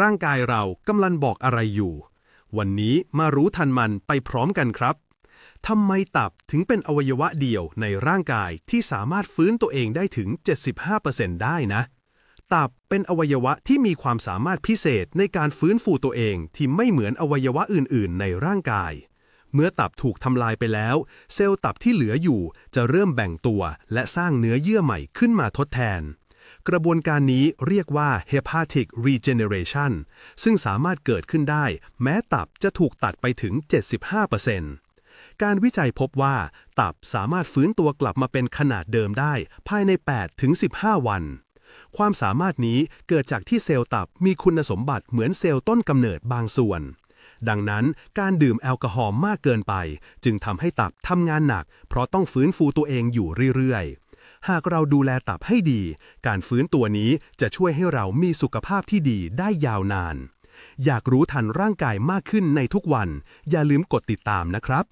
ร่างกายเรากำลังบอกอะไรอยู่ วันนี้มารู้ทันมันไปพร้อมกันครับทำไมตับถึงเป็นอวัยวะเดียวในร่างกายที่สามารถฟื้นตัวเองได้ถึง 75%ได้นะ ตับเป็นอวัยวะที่มีความสามารถพิเศษในการฟื้นฟูตัวเองที่ไม่เหมือนอวัยวะอื่น ๆ ในร่างกาย เมื่อตับถูกทำลายไปแล้ว เซลล์ตับที่เหลืออยู่จะเริ่มแบ่งตัวและสร้างเนื้อเยื่อใหม่ขึ้นมาทดแทน กระบวนการนี้เรียกว่า hepatic regeneration ซึ่งสามารถเกิดขึ้นได้แม้ตับจะถูกตัดไปถึง 75%การวิจัยพบว่า ตับสามารถฟื้นตัวกลับมาเป็นขนาดเดิมได้ ภายใน 8-15 วัน ความสามารถนี้เกิดจากที่เซลล์ตับมีคุณสมบัติเหมือนเซลล์ต้นกำเนิดบางส่วนดังนั้นการดื่มแอลกอฮอล์มากเกินไป จึงทำให้ตับทำงานหนัก เพราะต้องฟื้นฟูตัวเองอยู่เรื่อยๆ หากเราดูแลตับให้ดี การฟื้นตัวนี้จะช่วยให้เรามีสุขภาพที่ดีได้ยาวนาน อยากรู้ทันร่างกายมากขึ้นในทุกวัน อย่าลืมกดติดตามนะครับ